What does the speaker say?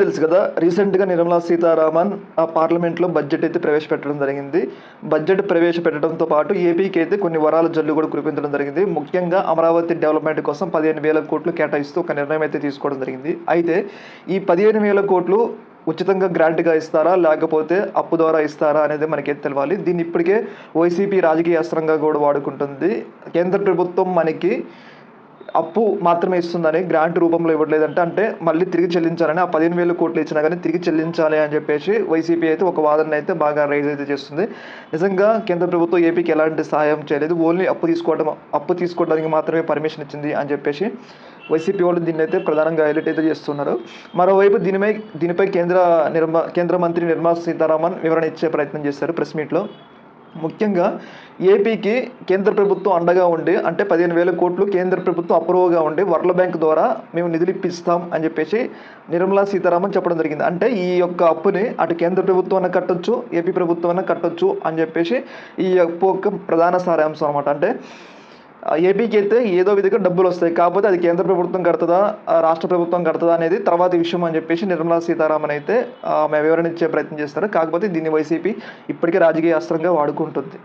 తెలుసు కదా రీసెంట్గా నిర్మలా సీతారామన్ ఆ పార్లమెంట్లో బడ్జెట్ అయితే ప్రవేశపెట్టడం జరిగింది. బడ్జెట్ ప్రవేశపెట్టడంతో పాటు ఏపీకి అయితే కొన్ని వరాల జల్లు కూడా కురిపించడం జరిగింది. ముఖ్యంగా అమరావతి డెవలప్మెంట్ కోసం పదిహేను వేల కోట్లు కేటాయిస్తూ ఒక నిర్ణయం అయితే తీసుకోవడం జరిగింది. అయితే ఈ పదిహేను వేల కోట్లు ఉచితంగా గ్రాంట్గా ఇస్తారా లేకపోతే అప్పు ద్వారా ఇస్తారా అనేది మనకి తెలియాలి దీన్ని ఇప్పటికే వైసీపీ రాజకీయ అస్త్రంగా కూడా వాడుకుంటుంది. కేంద్ర ప్రభుత్వం మనకి అప్పు మాత్రమే ఇస్తుందని గ్రాంట్ రూపంలో ఇవ్వట్లేదంటే. అంటే మళ్ళీ తిరిగి చెల్లించాలని ఆ పదిహేను వేల కోట్లు ఇచ్చినా కానీ తిరిగి చెల్లించాలి అని చెప్పేసి వైసీపీ అయితే ఒక వాదన అయితే బాగా రైజ్ అయితే చేస్తుంది. నిజంగా కేంద్ర ప్రభుత్వం ఏపీకి ఎలాంటి సహాయం చేయలేదు. ఓన్లీ అప్పు తీసుకోవడం అప్పు తీసుకోవడానికి మాత్రమే పర్మిషన్ ఇచ్చింది అని చెప్పేసి వైసీపీ వాళ్ళు దీన్ని అయితే ప్రధానంగా హైలైట్ అయితే చేస్తున్నారు. మరోవైపు దీనిపై దీనిపై కేంద్ర నిర్మా కేంద్ర మంత్రి నిర్మలా సీతారామన్ వివరణ ఇచ్చే ప్రయత్నం చేశారు ప్రెస్ మీట్లో. ముఖ్యంగా ఏపీకి కేంద్ర ప్రభుత్వం అండగా ఉండి అంటే పదిహేను వేల కోట్లు కేంద్ర ప్రభుత్వం అప్రూవ్గా ఉండి వరల్డ్ బ్యాంక్ ద్వారా మేము నిధులు ఇప్పిస్తాం అని చెప్పేసి నిర్మలా సీతారామన్ చెప్పడం జరిగింది. అంటే ఈ యొక్క అప్పుని అటు కేంద్ర ప్రభుత్వం అయినా కట్టొచ్చు ఏపీ ప్రభుత్వం అయినా కట్టొచ్చు అని చెప్పేసి ఈ అప్పు యొక్క ప్రధాన సారాంశం అనమాట అంటే ఏపీకి అయితే ఏదో విధంగా డబ్బులు వస్తాయి. కాకపోతే అది కేంద్ర ప్రభుత్వం కడుతుందా రాష్ట్ర ప్రభుత్వం కడుతుందా అనేది తర్వాత విషయం అని చెప్పేసి నిర్మలా సీతారామన్ అయితే ఆమె వివరణ ఇచ్చే ప్రయత్నం చేస్తారు. కాకపోతే దీన్ని వైసీపీ ఇప్పటికే రాజకీయ అస్త్రంగా వాడుకుంటుంది.